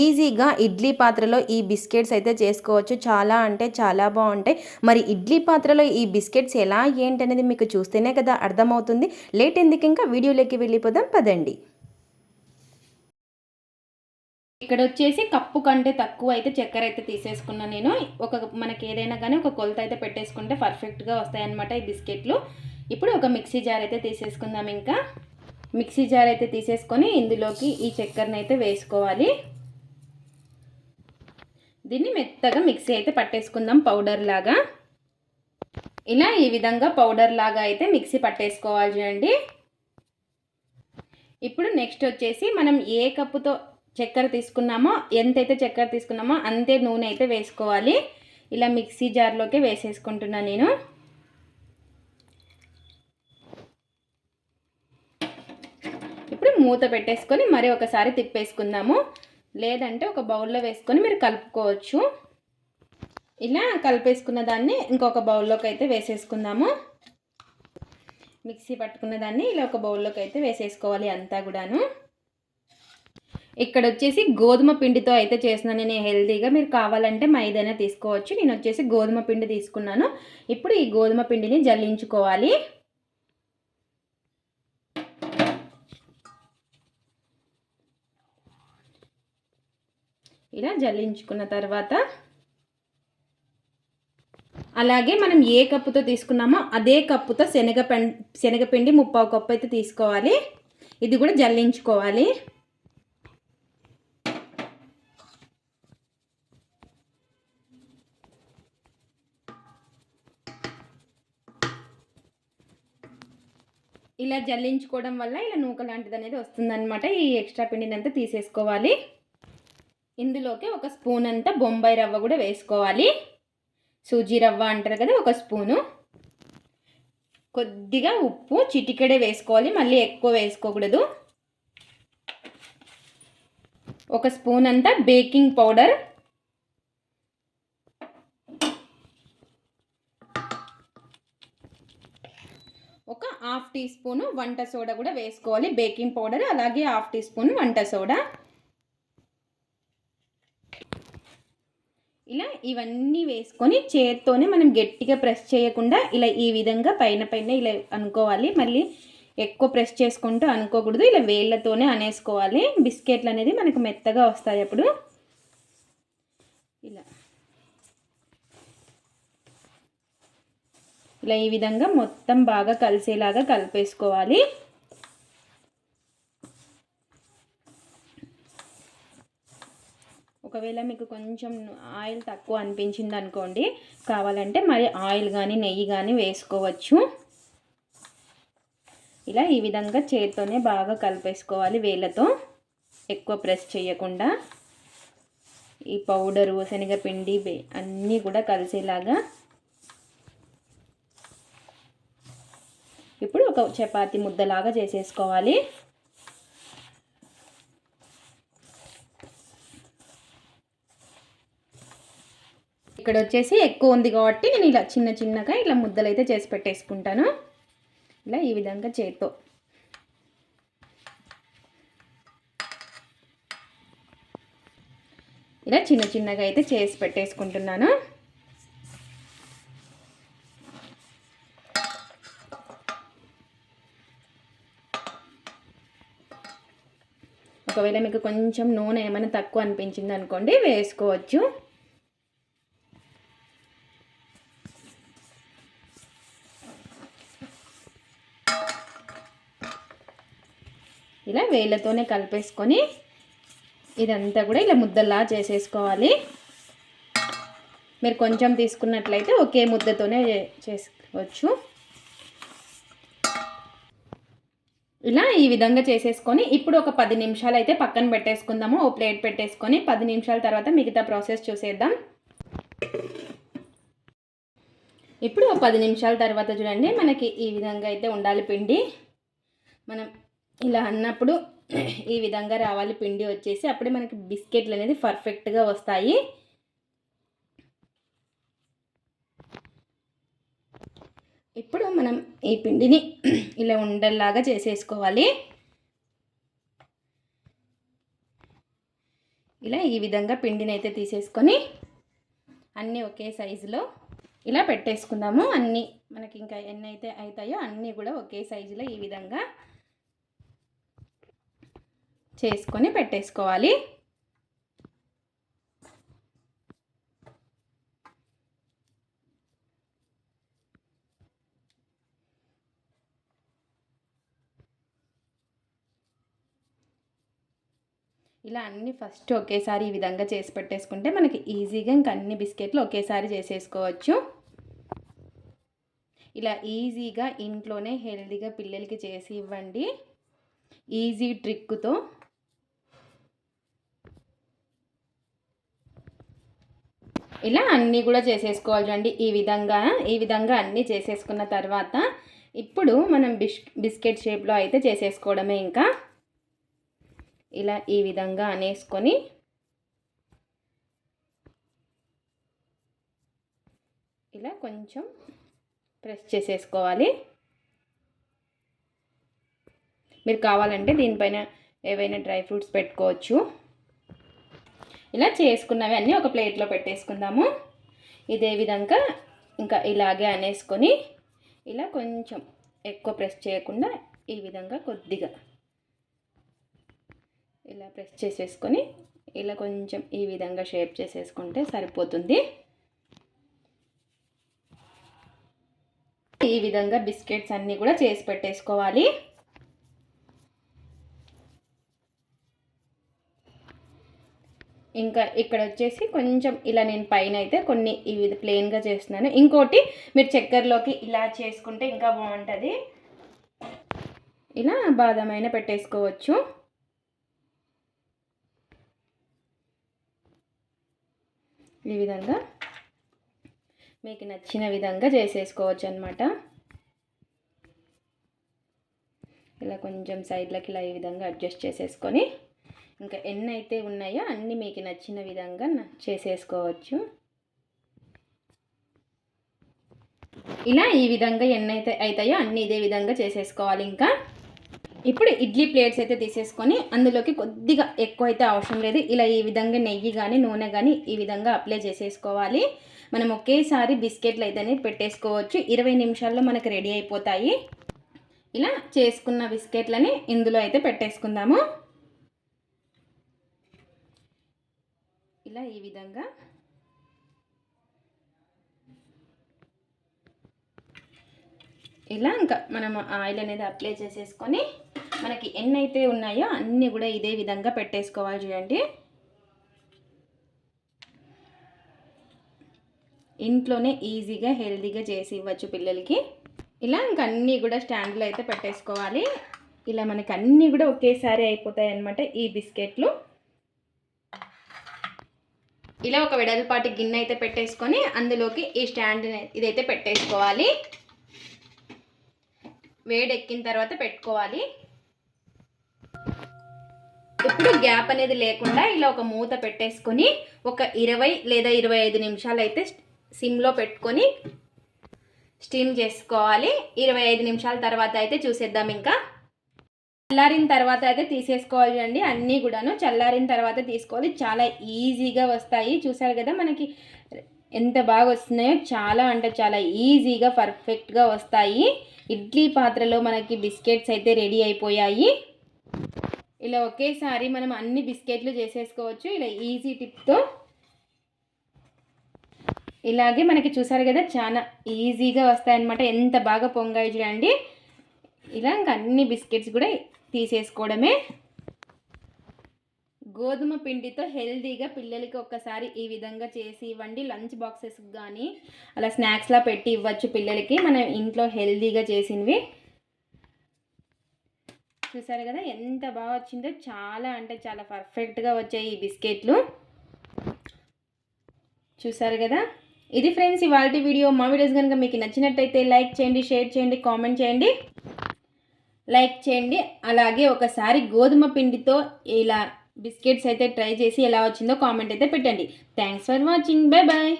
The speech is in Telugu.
ఈజీగా ఇడ్లీ పాత్రలో ఈ బిస్కెట్స్ అయితే చేసుకోవచ్చు. చాలా అంటే చాలా బాగుంటాయి. మరి ఇడ్లీ పాత్రలో ఈ బిస్కెట్స్ ఎలా ఏంటనేది మీకు చూస్తేనే కదా అర్థమవుతుంది. లేట్ ఎందుకు ఇంకా వీడియోలోకి వెళ్ళిపోదాం పదండి. ఇక్కడ వచ్చేసి కప్పు కంటే తక్కువ అయితే చక్కెర అయితే తీసేసుకున్నాను నేను. ఒక మనకి ఏదైనా కానీ ఒక కొలత అయితే పెట్టేసుకుంటే పర్ఫెక్ట్గా వస్తాయన్నమాట ఈ బిస్కెట్లు. ఇప్పుడు ఒక మిక్సీ జార్ అయితే తీసేసుకుందాం ఇంకా. మిక్సీ జార్ అయితే తీసేసుకొని ఇందులోకి ఈ చక్కెరని అయితే వేసుకోవాలి. దీన్ని మెత్తగా మిక్సీ అయితే పట్టేసుకుందాం పౌడర్ లాగా. ఇలా ఈ విధంగా పౌడర్ లాగా అయితే మిక్సీ పట్టేసుకోవాలి చూడండి. ఇప్పుడు నెక్స్ట్ వచ్చేసి మనం ఏ కప్పుతో చక్కెర తీసుకున్నామో ఎంతైతే చక్కెర తీసుకున్నామో అంతే నూనె అయితే వేసుకోవాలి. ఇలా మిక్సీ జార్లోకి వేసేసుకుంటున్నాను నేను. ఇప్పుడు మూత పెట్టేసుకొని మరి ఒకసారి తిప్పేసుకుందాము. లేదంటే ఒక బౌల్లో వేసుకొని మీరు కలుపుకోవచ్చు. ఇలా కలిపేసుకున్న దాన్ని ఇంకొక బౌల్లోకి అయితే వేసేసుకుందాము. మిక్సీ పట్టుకున్న దాన్ని ఇలా ఒక బౌల్లోకి అయితే వేసేసుకోవాలి అంతా కూడాను. ఇక్కడ వచ్చేసి గోధుమ పిండితో అయితే చేస్తున్నాను. నేను హెల్తీగా మీరు కావాలంటే మైదైనా తీసుకోవచ్చు. నేను వచ్చేసి గోధుమ పిండి తీసుకున్నాను. ఇప్పుడు ఈ గోధుమ పిండిని జల్లించుకోవాలి. ఇలా జల్లించుకున్న తర్వాత అలాగే మనం ఏ కప్పుతో తీసుకున్నామో అదే కప్పుతో శనగ శనగపిండి ముప్పావు కప్పు అయితే తీసుకోవాలి. ఇది కూడా జల్లించుకోవాలి. ఇలా జల్లించుకోవడం వల్ల ఇలా నూక లాంటిది అనేది వస్తుందన్నమాట. ఈ ఎక్స్ట్రా పిండిని అంతా తీసేసుకోవాలి. ఇందులోకి ఒక స్పూన్ అంతా బొంబాయి రవ్వ కూడా వేసుకోవాలి. సూజీ రవ్వ అంటారు కదా ఒక స్పూను. కొద్దిగా ఉప్పు చిటికెడే వేసుకోవాలి మళ్ళీ ఎక్కువ వేసుకోకూడదు. ఒక స్పూన్ అంతా బేకింగ్ పౌడర్. ఒక హాఫ్ టీ స్పూను వంట సోడా కూడా వేసుకోవాలి బేకింగ్ పౌడర్ అలాగే హాఫ్ టీ స్పూన్ వంట సోడా. ఇలా ఇవన్నీ వేసుకొని చేత్తోనే మనం గట్టిగా ప్రెస్ చేయకుండా ఇలా ఈ విధంగా పైన పైన ఇలా అనుకోవాలి. మళ్ళీ ఎక్కువ ప్రెస్ చేసుకుంటూ అనుకోకూడదు. ఇలా వేళ్ళతోనే అనేసుకోవాలి. బిస్కెట్లు అనేది మనకు మెత్తగా వస్తాయి అప్పుడు. ఇలా. ఇలా ఈ విధంగా మొత్తం బాగా కలిసేలాగా కలిపేసుకోవాలి. ఒకవేళ మీకు కొంచెం ఆయిల్ తక్కువ అనిపించింది అనుకోండి కావాలంటే మరి ఆయిల్ కానీ నెయ్యి కానీ వేసుకోవచ్చు. ఇలా ఈ విధంగా చేతితోనే బాగా కలిపేసుకోవాలి వేళ్ళతో ఎక్కువ ప్రెస్ చేయకుండా. ఈ పౌడరు శనగపిండి అన్నీ కూడా కలిసేలాగా. ఇప్పుడు ఒక చపాతి ముద్దలాగా చేసేసుకోవాలి. ఇక్కడ వచ్చేసి ఎక్కువ ఉంది కాబట్టి నేను ఇలా చిన్న చిన్నగా ఇలా ముద్దలు అయితే చేసి పెట్టేసుకుంటాను. ఇలా ఈ విధంగా చేత్తో. ఇలా చిన్న చిన్నగా అయితే చేసి పెట్టేసుకుంటున్నాను. ఒకవేళ మీకు కొంచెం నూనె ఏమైనా తక్కువ అనిపించింది అనుకోండి వేసుకోవచ్చు. ఇలా వేళ్ళతోనే కలిపేసుకొని ఇదంతా కూడా ఇలా ముద్దలా చేసేసుకోవాలి. మీరు కొంచెం తీసుకున్నట్లయితే ఒకే ముద్దతోనే చేసుకోవచ్చు. ఇలా ఈ విధంగా చేసేసుకొని ఇప్పుడు ఒక పది నిమిషాలు అయితే పక్కన పెట్టేసుకుందాము. ఓ ప్లేట్ పెట్టేసుకొని పది నిమిషాల తర్వాత మిగతా ప్రాసెస్ చూసేద్దాం. ఇప్పుడు ఒక పది నిమిషాల తర్వాత చూడండి మనకి ఈ విధంగా అయితే ఉండాలి పిండి. మనం ఇలా అన్నప్పుడు ఈ విధంగా రావాలి. పిండి వచ్చేసి అప్పుడే మనకి బిస్కెట్లు అనేది పర్ఫెక్ట్గా వస్తాయి. ఇప్పుడు మనం ఈ పిండిని ఇలా ఉండల్లాగా చేసేసుకోవాలి. ఇలా ఈ విధంగా పిండిని అయితే తీసేసుకొని అన్నీ ఒకే సైజులో ఇలా పెట్టేసుకుందాము. అన్నీ మనకి ఇంకా ఎన్ని అయితే అవుతాయో అన్నీ కూడా ఒకే సైజులో ఈ విధంగా చేసుకొని పెట్టేసుకోవాలి. ఇలా అన్ని ఫస్ట్ ఒకేసారి ఈ విధంగా చేసి పెట్టేసుకుంటే మనకి ఈజీగా ఇంకా అన్ని బిస్కెట్లు ఒకేసారి చేసేసుకోవచ్చు. ఇలా ఈజీగా ఇంట్లోనే హెల్తీగా పిల్లలకి చేసి ఇవ్వండి. ఈజీ ట్రిక్తో ఇలా అన్నీ కూడా చేసేసుకోవాలి చూడండి ఈ విధంగా ఈ విధంగా అన్నీ చేసేసుకున్న తర్వాత ఇప్పుడు మనం బిస్ బిస్కెట్ షేప్లో అయితే చేసేసుకోవడమే ఇంకా. ఇలా ఈ విధంగా అనేసుకొని ఇలా కొంచెం ప్రెస్ చేసేసుకోవాలి. మీరు కావాలంటే దీనిపైన ఏవైనా డ్రై ఫ్రూట్స్ పెట్టుకోవచ్చు. ఇలా చేసుకున్నవి అన్నీ ఒక ప్లేట్లో పెట్టేసుకుందాము. ఇదే విధంగా ఇంకా ఇలాగే అనేసుకొని ఇలా కొంచెం ఎక్కువ ప్రెస్ చేయకుండా ఈ విధంగా కొద్దిగా ఇలా ప్రెస్ చేసేసుకొని ఇలా కొంచెం ఈ విధంగా షేప్ చేసేసుకుంటే సరిపోతుంది. ఈ విధంగా బిస్కెట్స్ అన్నీ కూడా చేసి పెట్టేసుకోవాలి. ఇంకా ఇక్కడ వచ్చేసి కొంచెం ఇలా నేను పైన అయితే కొన్ని ఇవి ప్లెయిన్గా చేస్తున్నాను. ఇంకోటి మీరు చక్కెరలోకి ఇలా చేసుకుంటే ఇంకా బాగుంటుంది. ఇలా బాదమైన పెట్టేసుకోవచ్చు. ఈ విధంగా మీకు నచ్చిన విధంగా చేసేసుకోవచ్చు అనమాట ఇలా కొంచెం సైడ్లకి ఇలా ఈ విధంగా అడ్జస్ట్ చేసేసుకొని ఇంకా ఎన్ని అయితే ఉన్నాయో అన్నీ మీకు నచ్చిన విధంగా చేసేసుకోవచ్చు. ఇలా ఈ విధంగా ఎన్ని అయితే అవుతాయో అన్నీ ఇదే విధంగా చేసేసుకోవాలి ఇంకా. ఇప్పుడు ఇడ్లీ ప్లేట్స్ అయితే తీసేసుకొని అందులోకి కొద్దిగా ఎక్కువ అయితే అవసరం లేదు. ఇలా ఈ విధంగా నెయ్యి కానీ నూనె కానీ ఈ విధంగా అప్లై చేసేసుకోవాలి. మనం ఒకేసారి బిస్కెట్లు అయితే పెట్టేసుకోవచ్చు. ఇరవై నిమిషాల్లో మనకు రెడీ అయిపోతాయి. ఇలా చేసుకున్న బిస్కెట్లని ఇందులో అయితే పెట్టేసుకుందాము. ఇలా ఈ విధంగా. ఇలా ఇంకా మనం ఆయిల్ అనేది అప్లై చేసేసుకొని మనకి ఎన్ని అయితే ఉన్నాయో అన్నీ కూడా ఇదే విధంగా పెట్టేసుకోవాలి చూడండి. ఇంట్లోనే ఈజీగా హెల్తీగా చేసి ఇవ్వచ్చు పిల్లలకి. ఇలా ఇంకా అన్నీ కూడా స్టాండ్లో అయితే పెట్టేసుకోవాలి. ఇలా మనకి అన్నీ కూడా ఒకేసారి అయిపోతాయి అన్నమాట ఈ బిస్కెట్లు. ఇలా ఒక వెడల్పాటి గిన్నె అయితే పెట్టేసుకొని అందులోకి ఈ స్టాండ్ ఇదైతే పెట్టేసుకోవాలి. వేడి ఎక్కిన తర్వాత పెట్టుకోవాలి. ఇప్పుడు గ్యాప్ అనేది లేకుండా ఇలా ఒక మూత పెట్టేసుకొని ఒక ఇరవై లేదా ఇరవై ఐదు నిమిషాలు అయితే సిమ్లో పెట్టుకొని స్టీమ్ చేసుకోవాలి. ఇరవై ఐదు నిమిషాల తర్వాత అయితే చూసేద్దాం ఇంకా. చల్లారిన తర్వాత అయితే తీసేసుకోవాలి అండి. అన్నీ కూడాను చల్లారిన తర్వాత తీసుకోవాలి. చాలా ఈజీగా వస్తాయి. చూసారు కదా మనకి ఎంత బాగా వస్తున్నాయో చాలా అంటే చాలా ఈజీగా పర్ఫెక్ట్గా వస్తాయి. ఇడ్లీ పాత్రలో మనకి బిస్కెట్స్ అయితే రెడీ అయిపోయాయి. ఇలా ఒకేసారి మనం అన్ని బిస్కెట్లు చేసేసుకోవచ్చు. ఇలా ఈజీ టిప్తో. ఇలాగే మనకి చూసారు కదా చాలా ఈజీగా వస్తాయన్నమాట. ఎంత బాగా పొంగాయి చూడండి. ఇలా ఇంకా అన్ని బిస్కెట్స్ కూడా తీసేసుకోవడమే. గోధుమ పిండితో హెల్తీగా పిల్లలకి ఒక్కసారి ఈ విధంగా చేసి ఇవ్వండి. లంచ్ బాక్సెస్ కానీ అలా స్నాక్స్లా పెట్టి ఇవ్వచ్చు పిల్లలకి. మనం ఇంట్లో హెల్తీగా చేసినవి. చూసారు కదా ఎంత బాగా వచ్చిందో. చాలా అంటే చాలా పర్ఫెక్ట్గా వచ్చాయి ఈ బిస్కెట్లు. చూసారు కదా? ఇది ఫ్రెండ్స్ ఇవాళ వీడియో. మా వీడియోస్ కనుక మీకు నచ్చినట్టయితే లైక్ చేయండి షేర్ చేయండి కామెంట్ చేయండి. లైక్ చేయండి. అలాగే ఒకసారి గోధుమ పిండితో ఇలా బిస్కెట్స్ అయితే ట్రై చేసి ఎలా వచ్చిందో కామెంట్ అయితే పెట్టండి. Thanks for watching. Bye bye